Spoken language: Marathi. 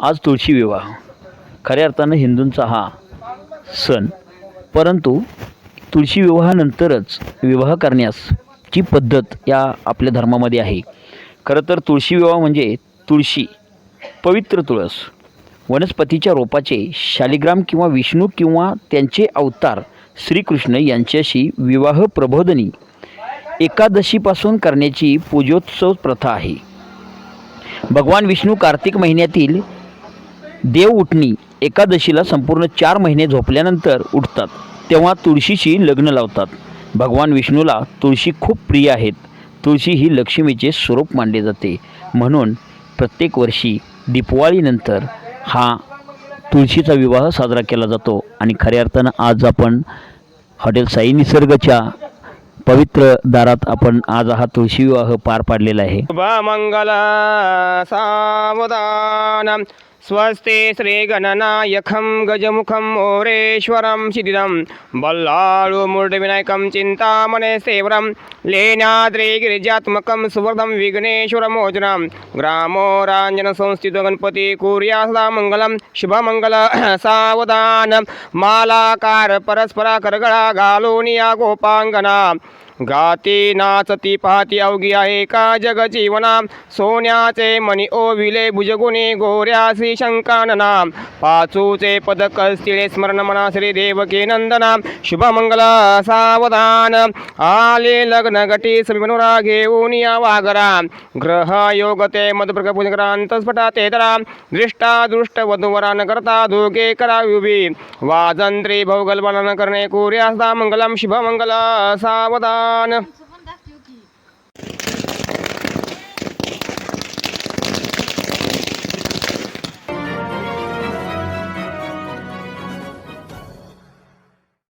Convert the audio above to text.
आज तुळशी विवाह. खऱ्या अर्थानं हिंदूंचा हा सण. परंतु तुळशी विवाहानंतरच विवाह करण्यास जी पद्धत या आपल्या धर्मामध्ये आहे. खरं तर तुळशी विवाह म्हणजे तुळशी पवित्र तुळस वनस्पतीच्या रोपाचे शालिग्राम किंवा विष्णू किंवा त्यांचे अवतार श्रीकृष्ण यांच्याशी विवाह प्रबोधनी एकादशीपासून करण्याची पूजोत्सव प्रथा आहे. भगवान विष्णू कार्तिक महिन्यातील देव उठणी एकादशीला संपूर्ण चार महिने झोपल्यानंतर उठतात. तेव्हा तुळशीशी लग्न लावतात. भगवान विष्णूला तुळशी खूप प्रिय आहेत. तुळशी ही लक्ष्मीचे स्वरूप मानले जाते. म्हणून प्रत्येक वर्षी दीपवाळीनंतर हा तुळशीचा विवाह साजरा केला जातो. आणि खऱ्या अर्थानं आज आपण हॉटेल साई निसर्गच्या पवित्र दारात आपण आज हा तुळशी विवाह पार पाडलेला आहे. मंगला सावधान स्वस्ते श्रीगणनायकं गजमुखं ओरेश्वरं शिथिलं बल्लाळुमूर्तिविनायकं चिन्तामने सेवरं लेनाद्रिगिरिजात्मकं सुवर्धं विघ्नेश्वरमोचनं ग्रामो राञ्जनसंस्थितो गणपति कुर्या सदा मङ्गलं शुभमङ्गल सावधानं। मालाकार परस्परा करगळा गालोनिया गोपाङ्गना। गाती नाचती पाहती अवघी आहे का जग जीवना सोन्याचे मणी ओविले भुजगुणी श्री शंकानना. पाचूचे पदक स्थिळे स्मरण मना श्री देवकी नंदना. शुभमंगल सावधान. आले लग्न गटी समीपनुरा घेऊन या वागरा. ग्रह योग ते मधुप्रक पुण्यक्रांतस्फटा तरा दृष्टा दृष्ट वधूवरा न करता दोघे करावी उभी. वाजंत्री भौगल करणे कुर्यासदा मंगलम शुभमंगल सावधान. ভগবান